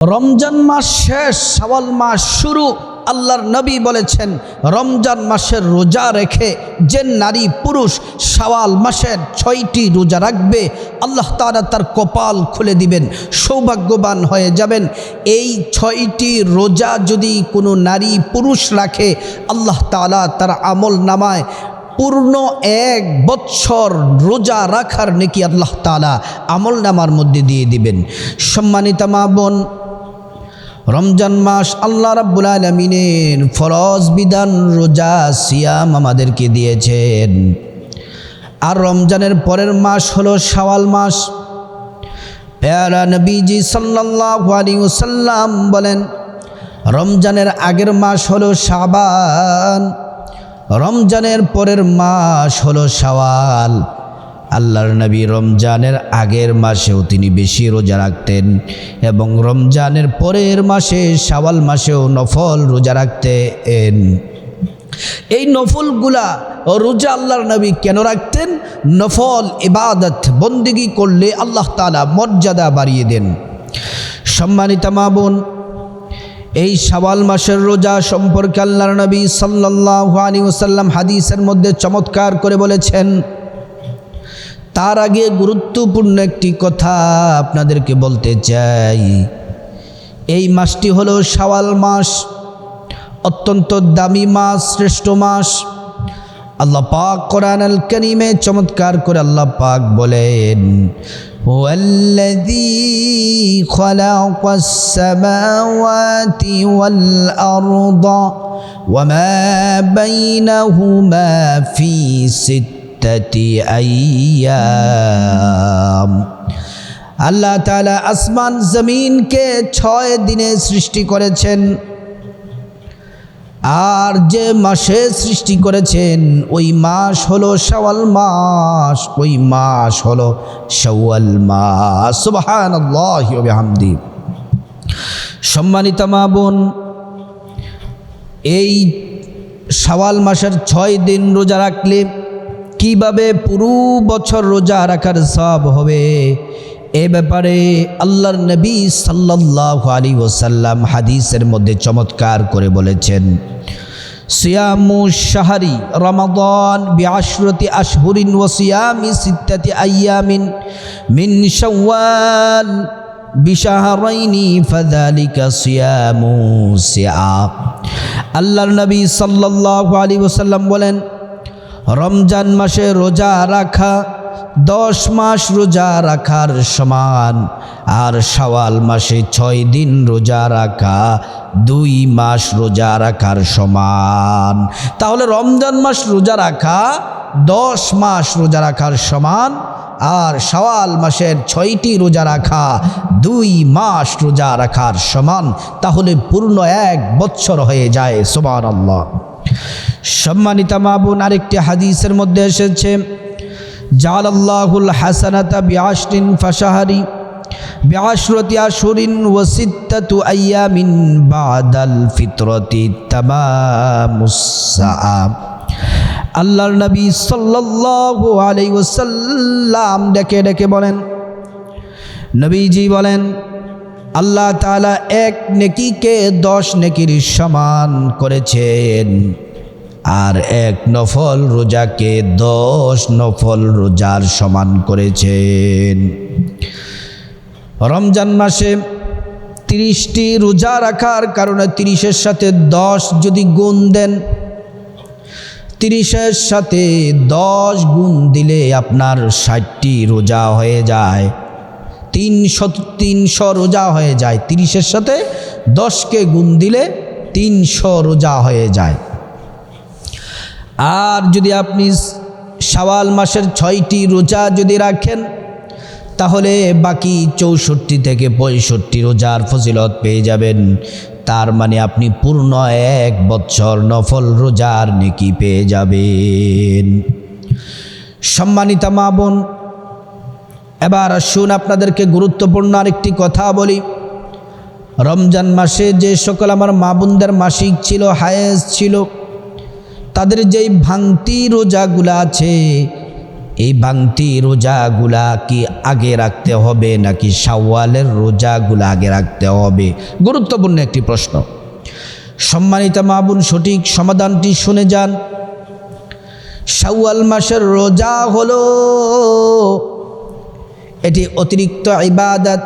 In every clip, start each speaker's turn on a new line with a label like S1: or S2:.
S1: রমজান মাস শেষ সওয়াল মাস শুরু, আল্লাহর নবী বলেছেন, রমজান মাসের রোজা রেখে যে নারী পুরুষ সওয়াল মাসের ছয়টি রোজা রাখবে, আল্লাহ তারা তার কপাল খুলে দিবেন, সৌভাগ্যবান হয়ে যাবেন। এই ছয়টি রোজা যদি কোনো নারী পুরুষ রাখে, আল্লাহ তালা তার আমল নামায় পূর্ণ এক বৎসর রোজা রাখার নাকি আল্লাহ তালা আমল নামার মধ্যে দিয়ে দিবেন। সম্মানিতা মা বোন রমজান মাস আল্লাহ রাব্বুল আলমিনের ফরজ বিধান, রোজা, সিয়াম আমাদেরকে দিয়েছেন। আর রমজানের পরের মাস হলো শাওয়াল মাস। পেয়ারা নবীজি সাল্লাল্লাহু আলাইহি ওয়াসাল্লাম বলেন, রমজানের আগের মাস হলো শাবান, রমজানের পরের মাস হলো শাওয়াল। আল্লাহর নবী রমজানের আগের মাসেও তিনি বেশি রোজা রাখতেন এবং রমজানের পরের মাসে শাওয়াল মাসেও নফল রোজা রাখতেন। এই নফলগুলা রোজা আল্লাহর নবী কেন রাখতেন? নফল, ইবাদত, বন্দিগি করলে আল্লাহ তালা মর্যাদা বাড়িয়ে দেন। সম্মানিতা মা বোন, এই শাওয়াল মাসের রোজা সম্পর্কে আল্লাহর নবী সাল্লাল্লাহু আলাইহি ওয়াসাল্লাম হাদিসের মধ্যে চমৎকার করে বলেছেন তার আগে গুরুত্বপূর্ণ একটি কথা আপনাদেরকে বলতে চাই এই মাসটি হলো শাওয়াল মাস অত্যন্ত দামি মাস শ্রেষ্ঠ মাস আল্লাহ পাক কোরআন আল করিমে চমৎকার করে আল্লাহ পাক বলেন هو الذي خلق السماوات والأرض وما بينهما في সিত্তাতি আইয়াম আল্লাহ তালা আসমান, জমিনকে ছয় দিনে সৃষ্টি করেছেন। আর যে মাসে সৃষ্টি করেছেন, ওই মাস হলো সওয়াল মাস। ওই মাস হলো সওয়াল মাস। সুবাহান হামদি সম্মানিত মা বোন, এই সওয়াল মাসের ছয় দিন রোজা রাখলে কীভাবে পুরো বছর রোজা রাখার সব হবে? এ ব্যাপারে আল্লাহর নবী সাল্লাল্লাহু আলী ওসাল্লাম হাদিসের মধ্যে চমৎকার করে বলেছেন, সিয়ামু শাহরি রমাদান বিআশরতি আশহুরিন ওয়া সিয়ামি সিত্তাতি আইয়ামিন মিন শাওয়াল বিশাহরাইনি ফাযালিকা সিয়ামু সিয়া আল্লাহর নবী সাল্লাল্লাহু আলাইহি ওয়াসাল্লাম বলেন রমজান মাসে রোজা রাখা, দশ মাস রোজা রাখার সমান। আর শাওয়াল মাসে ছয় দিন রোজা রাখা, দুই মাস রোজা রাখার সমান। তাহলে রমজান মাস রোজা রাখা, দশ মাস রোজা রাখার সমান। আর শাওয়াল মাসের ছয়টি রোজা রাখা, দুই মাস রোজা রাখার সমান। তাহলে পূর্ণ এক বৎসর হয়ে যায় সোমান আল্লাহ সম্মানিতা মাবুন আরেকটি হাদিসের মধ্যে এসেছে জাল আল্লাহুল হাসানাতা বিআশরিন ফাশাহারি বিআশরতি আশুরিন ওয়াসিত্তাতু আইয়ামিন বাদাল ফিতরতি তামামুসসাআ আল্লাহর নবী সাল্লাল্লাহু আলাইহি ওয়াসাল্লাম ডেকে ডেকে বলেন, নবীজি বলেন আল্লাহ তাআলা এক নেকিকে দশ নেকির সমান করেছেন। আর এক নফল রোজাকে দশ নফল রোজার সমান করেছেন। রমজান মাসে তিরিশটি রোজা রাখার কারণে তিরিশের সাথে দশ যদি গুণ দেন, তিরিশের সাথে দশ গুণ দিলে আপনার ষাটটি রোজা হয়ে যায়। তিনশো তিনশো রোজা হয়ে যায়। তিরিশের সাথে দশকে গুণ দিলে তিনশো রোজা হয়ে যায়। আর যদি আপনি শাওয়াল মাসের ছয়টি রোজা যদি রাখেন, তাহলে বাকি চৌষট্টি থেকে পঁয়ষট্টি রোজার ফজিলত পেয়ে যাবেন। তার মানে আপনি পূর্ণ এক বছর নফল রোজার নেকি পেয়ে যাবেন। সম্মানিতা মা বোন এবার আসুন আপনাদেরকে গুরুত্বপূর্ণ আরেকটি কথা বলি। রমজান মাসে যে সকল আমার মা বোনদের মাসিক ছিল, হায়েস ছিল, তাদের যেই ভাঙতি রোজাগুলো আছে, এই বাংতি রোজাগুলা কি আগে রাখতে হবে নাকি সাওয়ালের রোজাগুলা আগে রাখতে হবে? গুরুত্বপূর্ণ একটি প্রশ্ন। সম্মানিত মাবুন সঠিক সমাধানটি শুনে যান। সাওয়াল মাসের রোজা হলো এটি অতিরিক্ত ইবাদত।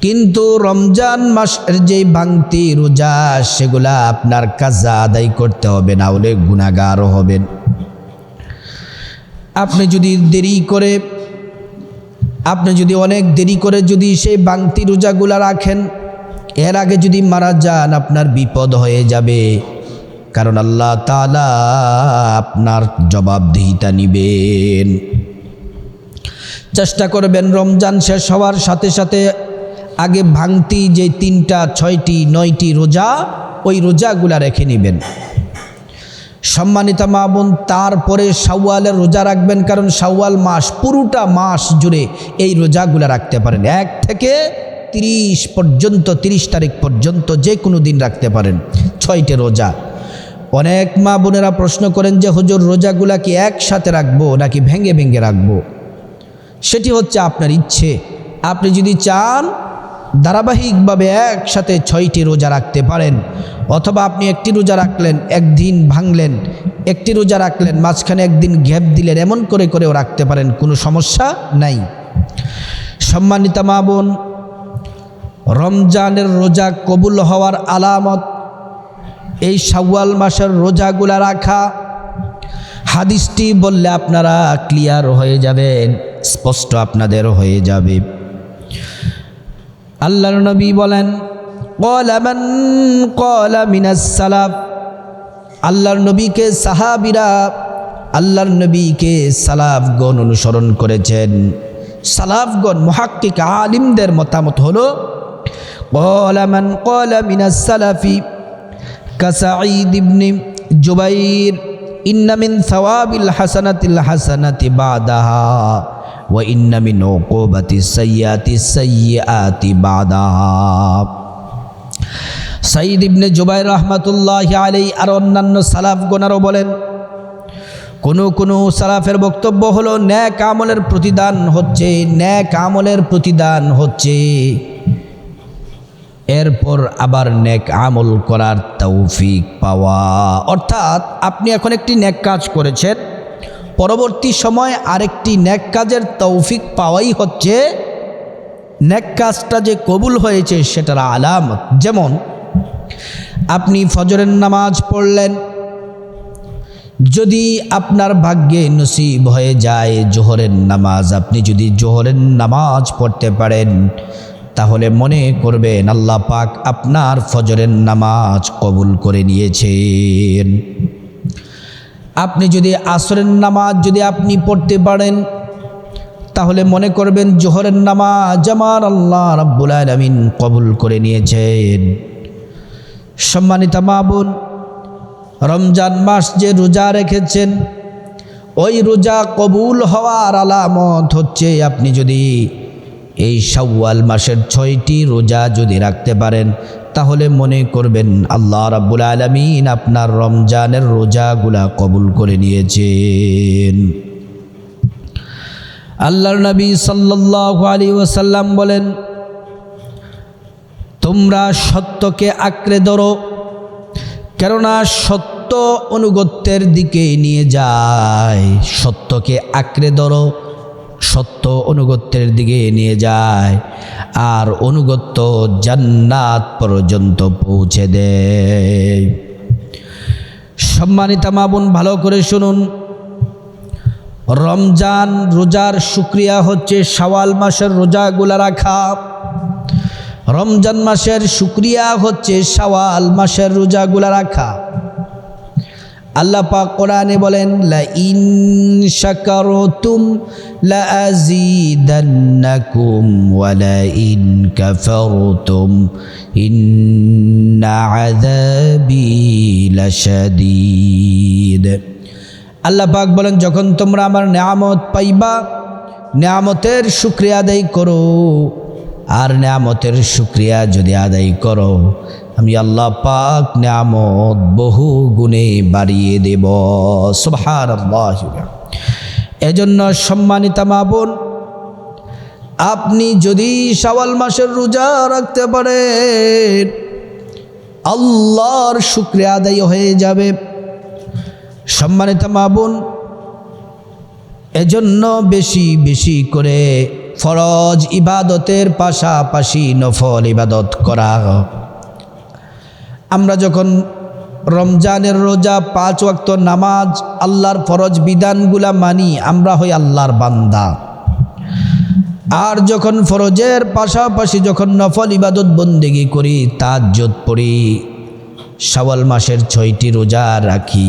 S1: কিন্তু রমজান মাসের যে ভাঙতি রোজা, সেগুলা আপনার কাজা আদায় করতে হবে, না হলে গুণাগার হবেন। আপনি যদি দেরি করে, আপনি যদি অনেক দেরি করে যদি সেই বাংতি রোজাগুলা রাখেন, এর আগে যদি মারা যান, আপনার বিপদ হয়ে যাবে। কারণ আল্লাহ তালা আপনার জবাবদিহিতা নিবেন। চেষ্টা করবেন রমজান শেষ হওয়ার সাথে সাথে আগে ভাঙতি যে তিনটা, ছয়টি, নয়টি রোজা, ওই রোজাগুলা রেখে নেবেন। সম্মানিত মা বোন, তারপরে শাওয়ালের রোজা রাখবেন, কারণ শাওয়াল মাস, পুরোটা মাস জুড়ে এই রোজাগুলা রাখতে পারেন। এক থেকে তিরিশ পর্যন্ত, তিরিশ তারিখ পর্যন্ত যে কোনো দিন রাখতে পারেন ছয়টি রোজা। অনেক মা বোনেরা প্রশ্ন করেন যে, হুজুর, রোজাগুলা কি একসাথে রাখব নাকি ভেঙে ভেঙে রাখব? সেটি হচ্ছে আপনার ইচ্ছে। আপনি যদি চান ধারাবাহিকভাবে একসাথে ছয়টি রোজা রাখতে পারেন, অথবা আপনি একটি রোজা রাখলেন, একদিন ভাঙলেন, একটি রোজা রাখলেন, মাঝখানে একদিন গ্যাপ দিলেন, এমন করে করেও রাখতে পারেন, কোনো সমস্যা নাই। সম্মানিতা মা বোন, রমজানের রোজা কবুল হওয়ার আলামত, এই শাওয়াল মাসের রোজাগুলা রাখা, হাদিসটি বললে আপনারা ক্লিয়ার হয়ে যাবেন। স্পষ্ট আপনাদের হয়ে যাবে। আল্লাহর নবী বলেন কলামান কলা মিনাস সালাফ। আল্লাহর নবীকে সাহাবিরা আল্লাহর নবীকে সালাফগণ অনুসরণ করেছেন। সালাফগণ, মহাক্কিক আলিমদের মতামত হলো কলামান কলা মিনাস সালাফি কাসাঈদ জুবাইর, ইন্না মিন সাওয়াবিল হাসানাতিল হাসানাতি বাদাহা। ওয়া ইন্না মিন উকুবাতি সাইয়্যাতি সাইয়্যাতি সাইদ ইবনে জুবাইর রহমাতুল্লাহ আলাই আর অন্যান্য সালাফ গোনারও বলেন, কোনো কোনো সালাফের বক্তব্য হলো, ন্যাক আমলের প্রতিদান হচ্ছে, ন্যাক আমলের প্রতিদান হচ্ছে। এরপর আবার নেক আমল করার তৌফিক পাওয়া। অর্থাৎ আপনি এখন একটি নেক কাজ করেছেন পরবর্তী সময় আরেকটি ন্যাক কাজের তৌফিক পাওয়াই হচ্ছে নেক কাজটা যে কবুল হয়েছে সেটার আলামত। যেমন, আপনি ফজরের নামাজ পড়লেন, যদি আপনার ভাগ্যে নসিব হয়ে যায় জোহরের নামাজ, আপনি যদি জোহরের নামাজ পড়তে পারেন, তাহলে মনে করবেন আল্লাহ পাক আপনার ফজরের নামাজ কবুল করে নিয়েছেন। আপনি যদি আসরের নামাজ যদি আপনি পড়তে পারেন, তাহলে মনে করবেন জোহরের নামাজ আমার আল্লাহ রাব্বুল আলামিন কবুল করে নিয়েছেন। সম্মানিত মাবুন রমজান মাস যে রোজা রেখেছেন, ওই রোজা কবুল হওয়ার আলামত হচ্ছে আপনি যদি এই শাওয়াল মাসের ছয়টি রোজা যদি রাখতে পারেন তাহলে মনে করবেন আল্লাহ রাব্বুল আলমিন আপনার রমজানের রোজাগুলা কবুল করে নিয়েছেন। আল্লাহর নবী সাল্লাহ আলী ওসাল্লাম বলেন, তোমরা সত্যকে আঁকড়ে ধরো, কেননা সত্য অনুগত্যের দিকে নিয়ে যায়। সত্যকে আঁকড়ে ধরো সত্য অনুগত্যের দিকে নিয়ে যায়, আর অনুগত্য জান্নাত পর্যন্ত পৌঁছে দেয়। সম্মানিতা মাবুন ভালো করে শুনুন। রমজান রোজার শুক্রিয়া হচ্ছে শাওয়াল মাসের রোজাগুলা রাখা। রমজান মাসের শুক্রিয়া হচ্ছে শাওয়াল মাসের রোজাগুলা রাখা। আল্লাহ পাক কোরআনে বলেন লা ইন শাকারতুম লা আযীদান্নাকুম ওয়া লা ইন কাফারতুম। ইন্না আযাবি লাশাদীদ। আল্লাহ পাক বলেন, যখন তোমরা আমার নেয়ামত পাইবা, নেয়ামতের শুক্রিয়া আদায় করো। আর নেয়ামতের শুক্রিয়া যদি আদায় করো আমি আল্লাহ পাক নেয়ামত বহু গুণে বাড়িয়ে দেব। সুবহান এজন্য সম্মানিতা মা বোন, আপনি যদি শাওয়াল মাসের রোজা রাখতে পারেন, আল্লাহর শুক্রিয়া আদায় হয়ে যাবে। সম্মানিত মা বোন, এজন্য বেশি বেশি করে ফরজ ইবাদতের পাশাপাশি নফল ইবাদত করা। আমরা যখন রমজানের রোজা, পাঁচ ওয়াক্ত নামাজ, আল্লাহর ফরজ বিধানগুলা মানি, আমরা হই আল্লাহর বান্দা। আর যখন ফরজের পাশাপাশি যখন নফল ইবাদত বন্দেগি করি তাজ্জত পড়ি, শাওয়াল মাসের ছয়টি রোজা রাখি,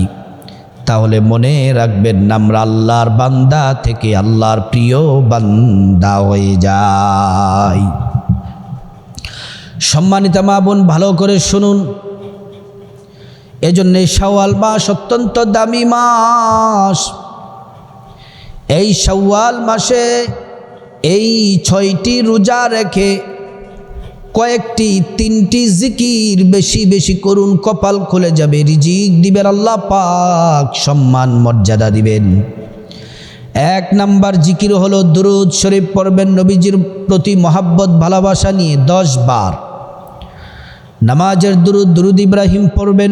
S1: তাহলে মনে রাখবেন আমরা আল্লাহর বান্দা থেকে আল্লাহর প্রিয় বান্দা হয়ে যাই। সম্মানিতা মা বোন, ভালো করে শুনুন। এজন্য শাওয়াল মাস অত্যন্ত দামি মাস। এই শাওয়াল মাসে এই ছয়টি রোজা রেখে কয়েকটি, তিনটি জিকির বেশি বেশি করুন, কপাল খুলে যাবে, রিজিক দিবেন, আল্লাহ পাক সম্মান, মর্যাদা দিবেন। এক নাম্বার জিকির হলো, দুরুদ শরীফ পড়বেন নবীজির প্রতি মহাব্বত, ভালোবাসা নিয়ে দশ বার। নামাজের দুরুদ দুরুদ ইব্রাহিম পড়বেন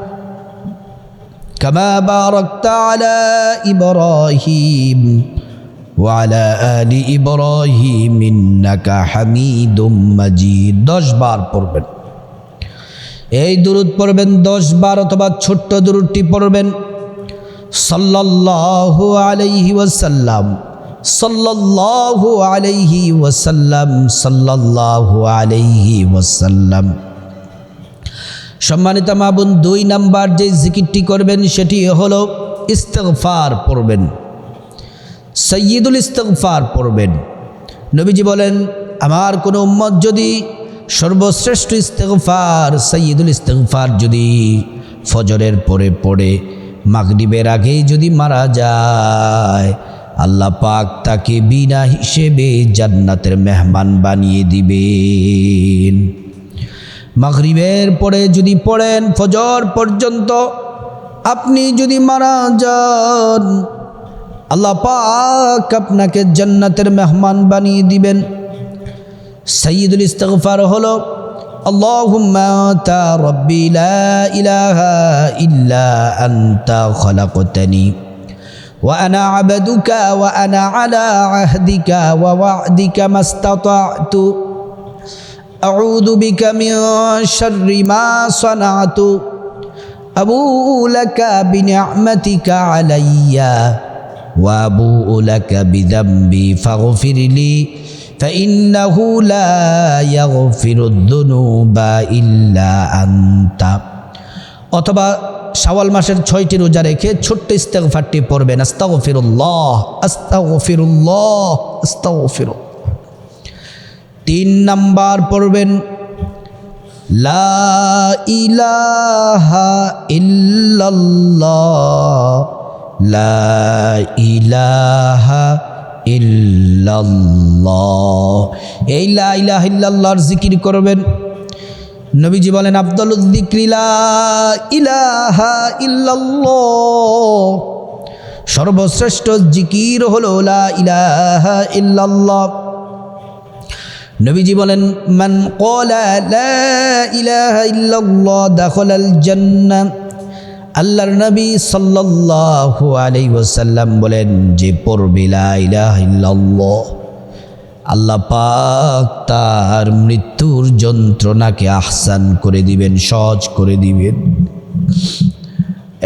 S1: كما باركت على إبراهيم وعلى آل إبراهيم إنك حميد مجيد দশ বার পড়বেন এই দুরুদ পড়বেন দশ বার অথবা ছোট্ট দুরুদটি পড়বেন সাল্লাল্লাহু আলাইহি ওয়াসাল্লাম সাল্লাল্লাহু আলাইহি ওয়াসাল্লাম সাল্লাল্লাহু আলাইহি ওয়াসাল্লাম সম্মানিত মাবুন দুই নাম্বার যে জিকিরটি করবেন সেটি হলো ইস্তেগফার পড়বেন। সৈয়দুল ইস্তেগফার পড়বেন। নবীজি বলেন, আমার কোনো উম্মত যদি সর্বশ্রেষ্ঠ ইস্তেগফার, সৈয়দুল ইস্তেগফার যদি ফজরের পরে পড়ে, মাগরিবের আগেই যদি মারা যায়, আল্লাহ পাক তাকে বিনা হিসেবে জান্নাতের মেহমান বানিয়ে দিবেন। মাগরিবের পরে যদি পড়েন ফজর পর্যন্ত আপনি যদি মারা যান আল্লাহ পাক আপনাকে জান্নাতের মেহমান বানিয়ে দিবেন সৈয়দুল ইস্তগফার হলো اللهم أنت ربي لا إله إلا أنت خلقتني وأنا عبدك وأنا على عهدك ووعدك ما استطعت أعوذ بك من شر ما صنعت أبوء لك بنعمتك علي وأبوء لك بذنبي فاغفر لي فإنه لا يغفر الذنوب إلا أنت অথবা শাওয়াল মাসের ছয়টি রোজা রেখে ছোট্ট ইস্তেগফারটি পড়বেন আস্তাগফিরুল্লাহ আস্তাগফিরুল্লাহ আস্তাগফিরুল্লাহ তিন নাম্বার পড়বেন, লা ইলাহা লা ইলাহা এই লা ইলাহা জিকির করবেন। নবীজি বলেন আব্দুল ইলাহা সর্বশ্রেষ্ঠ জিকির হলো লা ইলাহা ইল্লাল্লাহ। নবীজি বলেন, মান কলা লা আল্লাহর নবী সাল্লাল্লাহু আলাইহি ওয়াসাল্লাম বলেন, যে পড়বে লা ইলাহা ইল্লাল্লাহ, আল্লাহ পাক তার মৃত্যুর যন্ত্রণাকে আহসান করে দিবেন, সহজ করে দিবেন।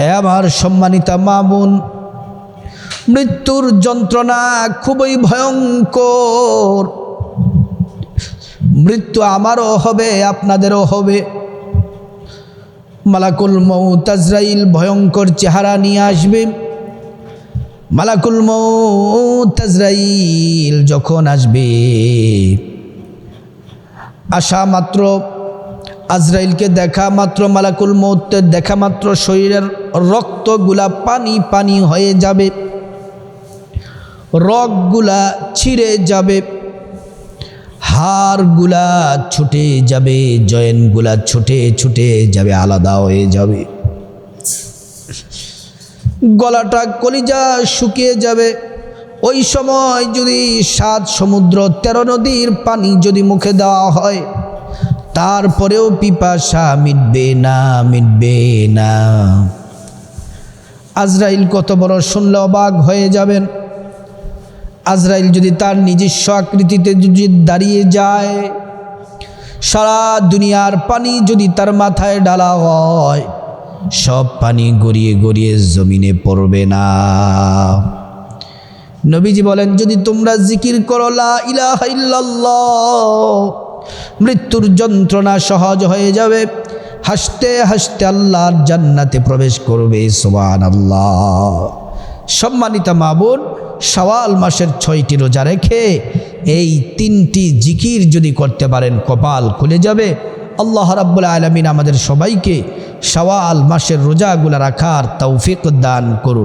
S1: এ আমার সম্মানিতা মামুন মৃত্যুর যন্ত্রণা খুবই ভয়ঙ্কর। মৃত্যু আমারও হবে, আপনাদেরও হবে। মালাকুল মৌ তাজরাইল ভয়ঙ্কর চেহারা নিয়ে আসবে। মালাকুল মৌ আজরাইল যখন আসবে, আসা মাত্র আজরাইলকে দেখা মাত্র, মালাকুল মৌতের দেখা মাত্র, শরীরের রক্তগুলা পানি পানি হয়ে যাবে, রগগুলা ছিঁড়ে যাবে। হাড়গুলা ছুটে যাবে, জয়েনগুলা ছুটে ছুটে যাবে, আলাদা হয়ে যাবে। গলাটা কলিজা শুকিয়ে যাবে। ওই সময় যদি সাত সমুদ্র, তেরো নদীর পানি যদি মুখে দেওয়া হয়, তারপরেও পিপাসা মিটবে না মিটবে না। আজরাইল কত বড় শুনলে অবাক হয়ে যাবেন। আজরাইল যদি তার নিজস্ব আকৃতিতে যদি দাঁড়িয়ে যায়, সারা দুনিয়ার পানি যদি তার মাথায় ডালা হয়, সব পানি গড়িয়ে গড়িয়ে জমিনে পড়বে না। নবীজি বলেন, যদি তোমরা জিকির করো, লা মৃত্যুর যন্ত্রণা সহজ হয়ে যাবে। হাসতে হাসতে আল্লাহর জান্নাতে প্রবেশ করবে সোবান আল্লাহ সম্মানিত মাবুন সওয়াল মাসের ছয়টি রোজা রেখে এই তিনটি জিকির যদি করতে পারেন, কপাল খুলে যাবে। আল্লাহ রাব্বুল আলমিন আমাদের সবাইকে সওয়াল মাসের রোজাগুলা রাখার তৌফিক দান করুন।